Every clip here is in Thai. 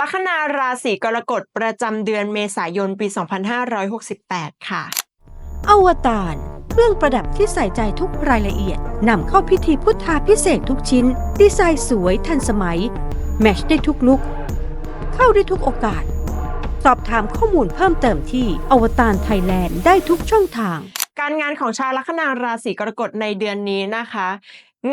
ลัคนาราศีกรกฎประจำเดือนเมษายนปี 2568 ค่ะ อวตารเครื่องประดับที่ใส่ใจทุกรายละเอียดนำเข้าพิธีพุทธาพิเศษกทุกชิ้น ดีไซน์สวยทันสมัย แมชได้ทุกลุก เข้าได้ทุกโอกาส สอบถามข้อมูลเพิ่มเติมที่อวตารไทยแลนด์ได้ทุกช่องทาง การงานของชาวลัคนาราศีกรกฎในเดือนนี้นะคะ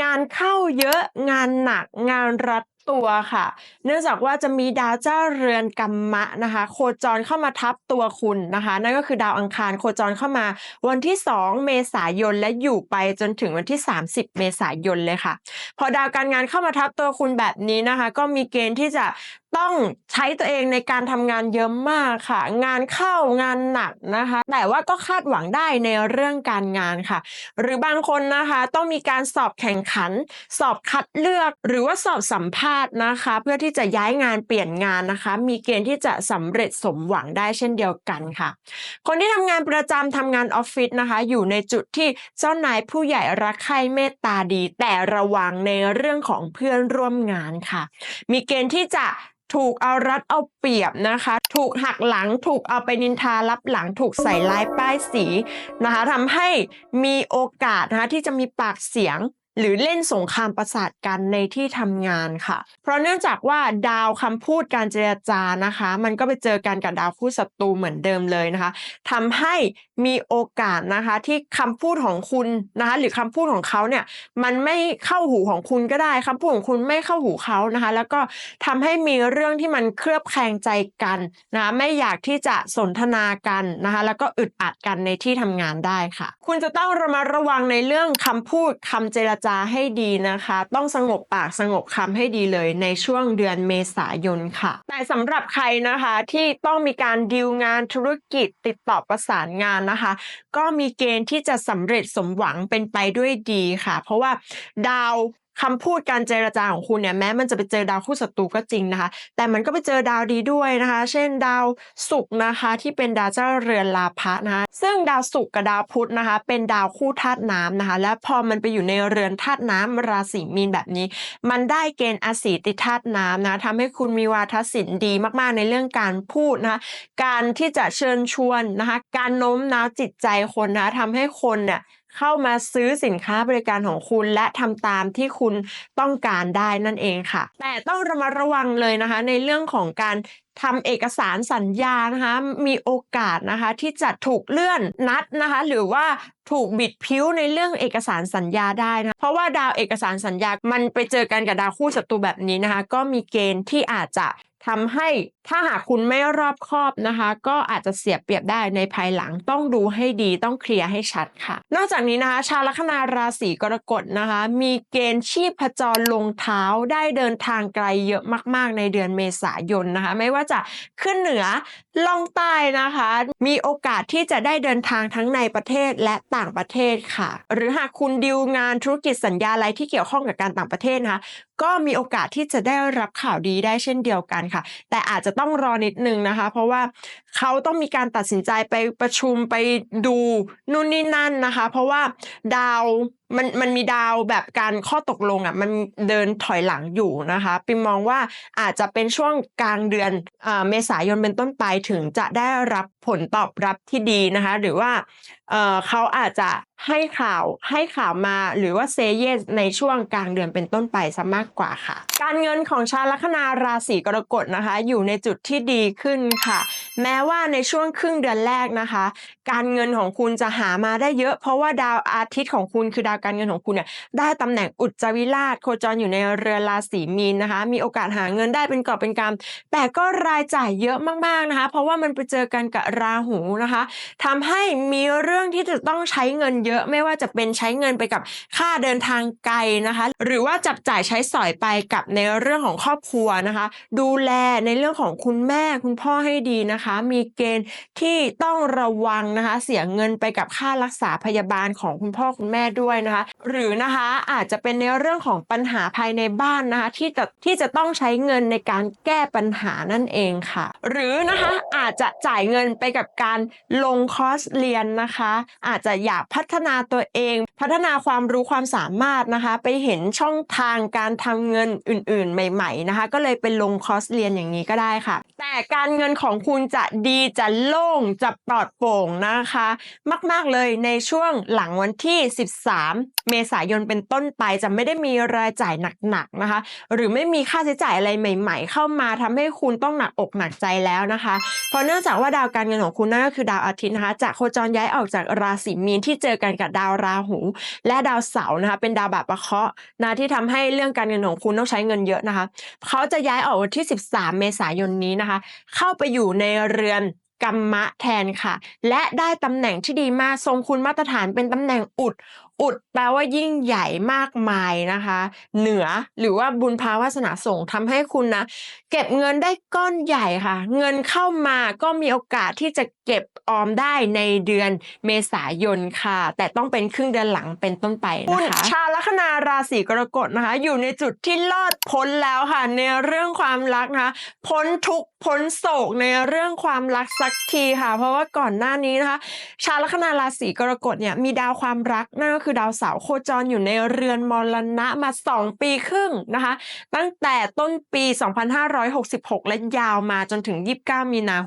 งานเข้าเยอะงานหนักงานรัด ตัวค่ะ เนื่องจากว่าจะมีดาวเจ้าเรือนกัมมะนะคะ โคจรเข้ามาทับตัวคุณนะคะ นั่นก็คือดาวอังคารโคจรเข้ามา วันที่ 2 เมษายนและอยู่ไปจนถึงวันที่ 30 เมษายนเลยค่ะ พอดาวการงานเข้ามาทับตัวคุณแบบนี้นะคะ ก็มีเกณฑ์ที่จะ ต้องใช้ตัวเองในการทำงานเยอะมากค่ะ งานเข้างานหนักนะคะ แต่ว่าก็คาดหวังได้ในเรื่องการงานค่ะ หรือบางคนนะคะต้องมีการสอบแข่งขัน สอบคัดเลือก หรือว่าสอบสัมภาษณ์นะคะ เพื่อที่จะย้ายงานเปลี่ยนงานนะคะ มีเกณฑ์ที่จะสำเร็จสมหวังได้เช่นเดียวกันค่ะ คนที่ทำงานประจำทำงานออฟฟิศนะคะ อยู่ในจุดที่เจ้านายผู้ใหญ่รักใคร่เมตตาดี แต่ระวังในเรื่องของเพื่อนร่วมงานค่ะ มีเกณฑ์ที่จะ ถูกเอารัดเอาเปรียบนะคะ ถูกหักหลังถูกเอาไปนินทารับหลังถูกใส่ร้ายป้ายสีนะคะทำให้มีโอกาสนะคะที่จะมีปากเสียง หรือเล่นสงครามประสาทกันในที่ทำงานค่ะ เพราะเนื่องจากว่าดาวคำพูดการเจรจานะคะ มันก็ไปเจอกันกับดาวคู่ศัตรูเหมือนเดิมเลยนะคะทำให้มีโอกาสนะคะที่คำพูดของคุณนะคะหรือคำพูดของเขาเนี่ยมันไม่เข้าหูของคุณก็ได้คำพูดของคุณไม่เข้าหูเขานะคะ แล้วก็ทำให้มีเรื่องที่มันเคลือบแคลงใจกันนะคะไม่อยากที่จะสนทนากันนะคะ แล้วก็อึดอัดกันในที่ทำงานได้ค่ะ คุณจะต้องระมัดระวังในเรื่องคำพูดคำเจรจาให้ดีนะคะ ต้องสงบปากสงบคำให้ดีเลยในช่วงเดือนเมษายนค่ะ แต่สำหรับใครนะคะที่ต้องมีการดีลงานธุรกิจติดต่อประสานงานนะคะ ก็มีเกณฑ์ที่จะสำเร็จสมหวังเป็นไปด้วยดีค่ะ เพราะว่าดาว คำพูดการเจรจาของคุณเนี่ยแม้มันจะไปเจอดาวคู่ศัตรูก็จริงนะคะ แต่มันก็ไปเจอดาวดีด้วยนะคะ เช่นดาวศุกร์นะคะที่เป็นดาวเจ้าเรือนลาภะนะคะซึ่งดาวศุกร์กับดาวพุธนะคะ เป็นดาวคู่ธาตุน้ำนะคะ และพอมันไปอยู่ในเรือนธาตุน้ำราศีมีนแบบนี้ มันได้เกณฑ์อาศีติธาตุน้ำนะทำให้คุณมีวาทศิลป์ดีมากๆ ในเรื่องการพูดนะคะการที่จะเชิญชวนนะคะ การโน้มน้าวจิตใจคนนะคะทำให้คนเนี่ย เข้ามาซื้อสินค้าบริการของคุณ และทำตามที่คุณต้องการได้นั่นเองค่ะ แต่ต้องระมัดระวังเลยนะคะ ในเรื่องของการทำเอกสารสัญญานะคะ มีโอกาสนะคะ ที่จะถูกเลื่อนนัดนะคะ หรือว่าถูกบิดพิ้วในเรื่องเอกสารสัญญาได้นะ เพราะว่าดาวเอกสารสัญญา มันไปเจอกันกับดาวคู่ศัตรูแบบนี้นะคะ ก็มีเกณฑ์ที่อาจจะ ทำให้ถ้าหากคุณไม่รอบคอบนะคะ ก็อาจจะเสียเปรียบได้ในภายหลังต้องดูให้ดีต้องเคลียร์ให้ชัดค่ะ นอกจากนี้นะคะ ชาวลัคนาราศีกรกฎนะคะ มีเกณฑ์ชีพจรลงเท้าได้เดินทางไกลเยอะมาก ๆ ในเดือนเมษายนนะคะ ไม่ว่าจะขึ้นเหนือล่องใต้นะคะ มีโอกาสที่จะได้เดินทางทั้งในประเทศและต่างประเทศค่ะ หรือหากคุณดิวงานธุรกิจสัญญาอะไรที่เกี่ยวข้องกับการต่างประเทศนะคะ ก็มีโอกาสที่จะได้รับข่าวดีได้เช่นเดียวกันค่ะ แต่อาจจะต้องรอนิดนึงนะคะ เพราะว่าเขาต้องมีการตัดสินใจไปประชุมไปดูนู่นนี่นั่นนะคะ เพราะว่าดาว มันมันมีดาวแบบการข้อตกลงอะมันเดินถอยหลังอยู่นะคะปิมมองว่าอาจจะเป็นช่วงกลางเดือนเมษายนเป็นต้นไปถึงจะได้รับผลตอบรับที่ดีนะคะ หรือว่าเอ่อเขาอาจจะให้ข่าวให้ข่าวมาหรือว่าเซเยสในช่วงกลางเดือนเป็นต้นไปซะมากกว่าค่ะ การเงินของชาวลัคนาราศีกรกฎนะคะ อยู่ในจุดที่ดีขึ้นค่ะ แม้ว่าในช่วงครึ่งเดือนแรกนะคะ การเงินของคุณจะหามาได้เยอะ เพราะว่าดาวอาทิตย์ของคุณคือดาวการเงินของคุณเนี่ยได้ตำแหน่งอุจจวิราชโคจรอยู่ในเรือราศีมีนนะคะ มีโอกาสหาเงินได้เป็นกอบเป็นกำแต่ก็รายจ่ายเยอะมากๆนะคะ เพราะว่ามันไปเจอกันกับราหูนะคะทำให้มีเรื่องที่จะต้องใช้เงินเยอะไม่ว่าจะเป็นใช้เงินไปกับค่าเดินทางไกลนะคะ หรือว่าจับจ่ายใช้สอยไปกับในเรื่องของครอบครัวนะคะ ดูแลในเรื่องของคุณแม่คุณพ่อให้ดีนะคะนะคะ มีเกณฑ์ที่ต้องระวังนะคะ เสียเงินไปกับค่ารักษาพยาบาลของคุณพ่อคุณแม่ด้วยนะคะ หรือนะคะอาจจะเป็นในเรื่องของปัญหาภายในบ้านนะคะ ที่จะที่จะต้องใช้เงินในการแก้ปัญหานั่นเองค่ะ หรือนะคะอาจจะจ่ายเงินไปกับการลงคอร์สเรียนนะคะ อาจจะอยากพัฒนาตัวเอง พัฒนาความรู้ความสามารถนะคะ ไปเห็นช่องทางการทำเงินอื่น ๆ ใหม่ ๆ นะคะ ก็เลยไปลงคอร์สเรียนอย่างนี้ก็ได้ค่ะ การเงินของคุณจะดีจะโล่งจะปลอดโปร่งนะคะ มาก ๆเลยในช่วงหลังวันที่ 13เมษายนเป็นต้นไปจะไม่ได้มีรายจ่ายหนักๆนะคะ หรือไม่มีค่าใช้จ่ายอะไรใหม่ ๆ เข้ามาทำให้คุณต้องหนักอกหนักใจแล้วนะคะ เพราะเนื่องจากว่าดาวการเงินของคุณนั่นก็คือดาวอาทิตย์นะคะจะโคจรย้ายออกจากราศีมีนที่เจอกันกับดาวราหู และดาวเสาร์นะคะ เป็นดาวแบบประเคาะนะที่ทำให้เรื่องการเงินของคุณต้องใช้เงินเยอะนะคะเขาจะย้ายออกวันที่ 13 เมษายนนี้นะคะ เข้าไปอยู่ในเรือนกรรมะแทนค่ะ และได้ตำแหน่งที่ดีมากทรงคุณมาตรฐานเป็นตำแหน่งอุดอุดแปลว่ายิ่งใหญ่มากมายนะคะ เหนือหรือว่าบุญภาวาสนาส่งทำให้คุณนะ เก็บเงินได้ก้อนใหญ่ค่ะ เงินเข้ามาก็มีโอกาสที่จะเก็บออมได้ในเดือนเมษายนค่ะ แต่ต้องเป็นครึ่งเดือนหลังเป็นต้นไปนะคะชาวลัคนาราศีกรกฎนะคะ อยู่ในจุดที่รอดพ้นแล้วค่ะ ในเรื่องความรักนะคะพ้นทุกพ้นโศกในเรื่องความรักสักทีค่ะ เพราะว่าก่อนหน้านี้นะคะ ชาวลัคนาราศีกรกฎเนี่ยมีดาวความรักนั่นก็คือดาวเสาร์โคจรอยู่ในเรือนมรณะมา 2 ปีครึ่งนะคะ ตั้งแต่ต้นปี 2566 และยาวมาจนถึง 29 มีนา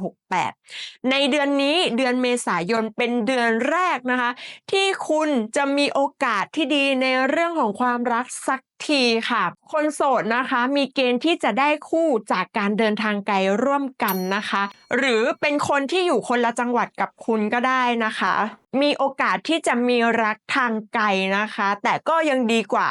68 ในเดือนนี้เดือนเมษายนเป็นเดือนแรกนะคะ ที่คุณจะมีโอกาสที่ดีในเรื่องของความรักสักทีค่ะ คนโสดนะคะ มีเกณฑ์ที่จะได้คู่จากการเดินทางไกลร่วมกันนะคะ หรือเป็นคนที่อยู่คนละจังหวัดกับคุณก็ได้นะคะ มีโอกาสที่จะมีรักทางไกลนะคะ แต่ก็ยังดีกว่า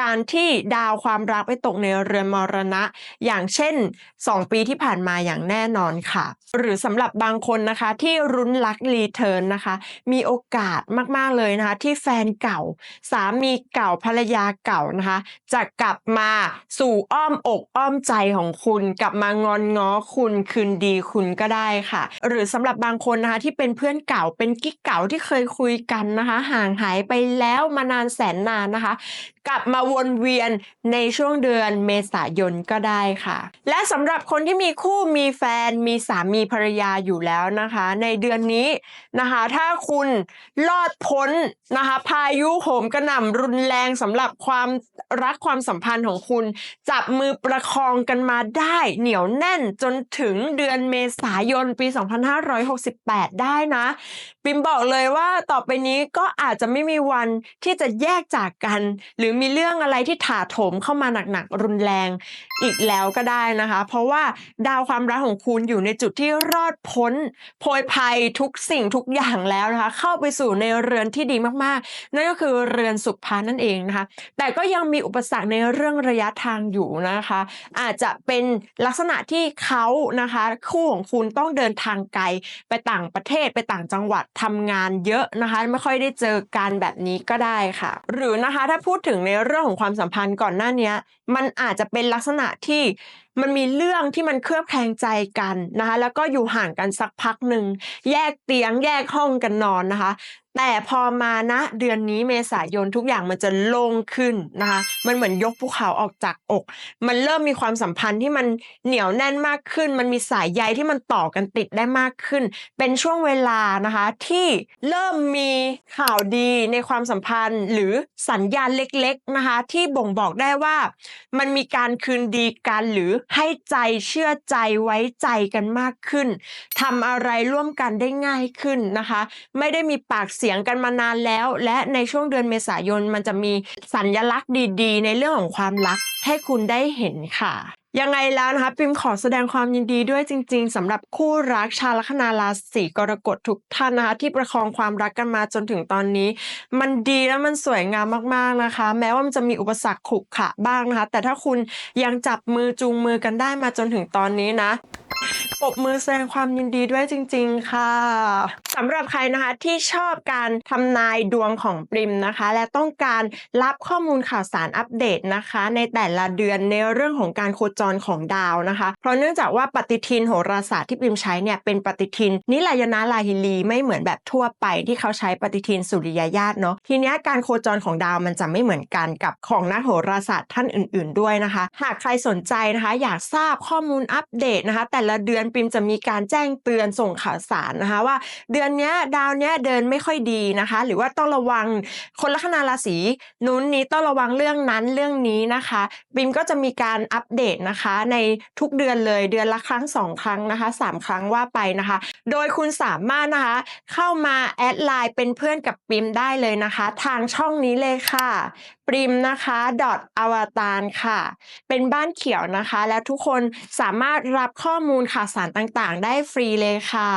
การที่ดาวความรักไปตกในเรือนมรณะ อย่างเช่น 2 ปีที่ผ่านมาอย่างแน่นอนค่ะ หรือสำหรับบางคนนะคะที่รุ้นรักรีเทิร์นนะคะ มีโอกาสมากๆเลยนะคะ ที่แฟนเก่า สามีเก่าภรรยาเก่านะคะ จะกลับมาสู่อ้อมอกอ้อมใจของคุณ กลับมางอนง้อคุณคืนดีคุณก็ได้ค่ะ หรือสำหรับบางคนนะคะที่เป็นเพื่อนเก่าเป็นกิ๊กเก่าที่เคยคุยกันนะคะ ห่างหายไปแล้วมานานแสนนานนะคะ กลับมาวนเวียนในช่วงเดือนเมษายนก็ได้ค่ะ และสำหรับคนที่มีคู่มีแฟนมีสามีภรรยาอยู่แล้วนะคะ ในเดือนนี้นะคะ ถ้าคุณรอดพ้นนะคะ พายุโหมกระหน่ำรุนแรงสำหรับความรักความสัมพันธ์ของคุณ จับมือประคองกันมาได้เหนียวแน่นจนถึงเดือนเมษายนปี 2568 ได้นะ ปิมบอกเลยว่าต่อไปนี้ก็อาจจะไม่มีวันที่จะแยกจากกัน หรือมีเรื่องอะไรที่ถาโถมเข้ามาหนักๆรุนแรงอีกแล้วก็ได้นะคะ เพราะว่าดาวความรักของคุณอยู่ในจุดที่รอดพ้นโพยภัยทุกสิ่งทุกอย่างแล้วนะคะ เข้าไปสู่ในเรือนที่ดีมากๆ นั่นก็คือเรือนสุขภานั่นเองนะคะ แต่ก็ยังมีอุปสรรคในเรื่องระยะทางอยู่นะคะ อาจจะเป็นลักษณะที่เขานะคะคู่ของคุณต้องเดินทางไกลไปต่างประเทศไปต่างจังหวัดทำงานเยอะนะคะ ไม่ค่อยได้เจอกันแบบนี้ก็ได้ค่ะ หรือนะคะถ้าพูดถึงในเรื่องของความสัมพันธ์ก่อนหน้านี้มันอาจจะเป็นลักษณะที่มันมีเรื่องที่มันเคลือบแคลงใจกันนะคะแล้วก็อยู่ห่างกันสักพักหนึ่งแยกเตียงแยกห้องกันนอนนะคะ แต่พอมานะเดือนนี้เมษายนทุกอย่างมันจะโล่งขึ้นนะคะ มันเหมือนยกภูเขาออกจากอก มันเริ่มมีความสัมพันธ์ที่มันเหนียวแน่นมากขึ้น มันมีสายใยที่มันต่อกันติดได้มากขึ้น เป็นช่วงเวลานะคะ ที่เริ่มมีข่าวดีในความสัมพันธ์ หรือสัญญาณเล็กๆนะคะ ที่บ่งบอกได้ว่า มันมีการคืนดีกันหรือให้ใจเชื่อใจไว้ใจกันมากขึ้นทำอะไรร่วมกันได้ง่ายขึ้นนะคะ ไม่ได้มีปากเสียียงกันมานานแล้ว และในช่วงเดือนเมษายนมันจะมีสัญลักษณ์ดี ๆ ในเรื่องของความรักให้คุณได้เห็นค่ะ ยังไงแล้วนะคะปิมขอแสดงความยินดีด้วยจริง ๆสำหรับคู่รักชาวลัคนาราศีกรกฎทุกท่านนะคะที่ประคองความรักกันมาจนถึงตอนนี้ มันดีและมันสวยงามมากๆนะคะ แม้ว่ามันจะมีอุปสรรคขรุขระบ้างนะคะ แต่ถ้าคุณยังจับมือจูงมือกันได้มาจนถึงตอนนี้นะปบมือแสดงความยินดีด้วยจริง ๆ ค่ะสำหรับใครนะคะที่ชอบการทำนายดวงของปริมนะคะ และต้องการรับข้อมูลข่าวสารอัปเดตนะคะ ในแต่ละเดือนในเรื่องของการโคจรของดาวนะคะ เพราะเนื่องจากว่าปฏิทินโหราศาสตร์ที่ปริมใช้เนี่ยเป็นปฏิทินนิลายนาลาฮิลีไม่เหมือนแบบทั่วไปที่เขาใช้ปฏิทินสุริยญาตเนาะทีเนี้ยการโคจรของดาวมันจะไม่เหมือนกันกับของนักโหราศาสตร์ท่านอื่น ๆ ด้วยนะคะ หากใครสนใจนะคะ อยากทราบข้อมูลอัปเดตนะคะ แต่ละเดือนปิมจะมีการแจ้งเตือนส่งข่าวสารนะคะว่า เดือนเนี้ยดาวเนี้ยเดินไม่ค่อยดีนะคะ หรือว่าต้องระวังคนลัคนาราศีนู้นนี้ต้องระวังเรื่องนั้นเรื่องนี้นะคะปริมก็จะมีการอัปเดตนะคะ ในทุกเดือนเลยเดือนละครั้งสองครั้งนะคะสามครั้งว่าไปนะคะ โดยคุณสามารถนะคะ เข้ามาแอดไลน์เป็นเพื่อนกับปริมได้เลยนะคะ ทางช่องนี้เลยค่ะปริมนะคะดอทอวตารค่ะ เป็นบ้านเขียวนะคะ และทุกคนสามารถรับข้อมูลข่าวสารต่างๆ ได้ฟรีเลยค่ะ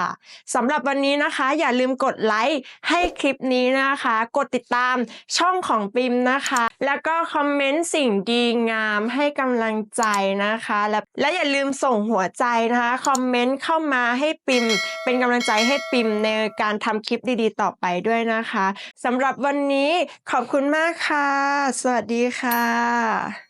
สำหรับวันนี้นะคะ อย่าลืมกดไลค์ให้คลิปนี้นะคะ กดติดตามช่องของปิมนะคะ แล้วก็คอมเมนต์สิ่งดีงามให้กำลังใจนะคะ และและอย่าลืมส่งหัวใจนะคะ คอมเมนต์เข้ามาให้ปิม เป็นกำลังใจให้ปิมในการทำคลิปดีๆ ต่อไปด้วยนะคะสำหรับวันนี้ขอบคุณมากค่ะ สวัสดีค่ะ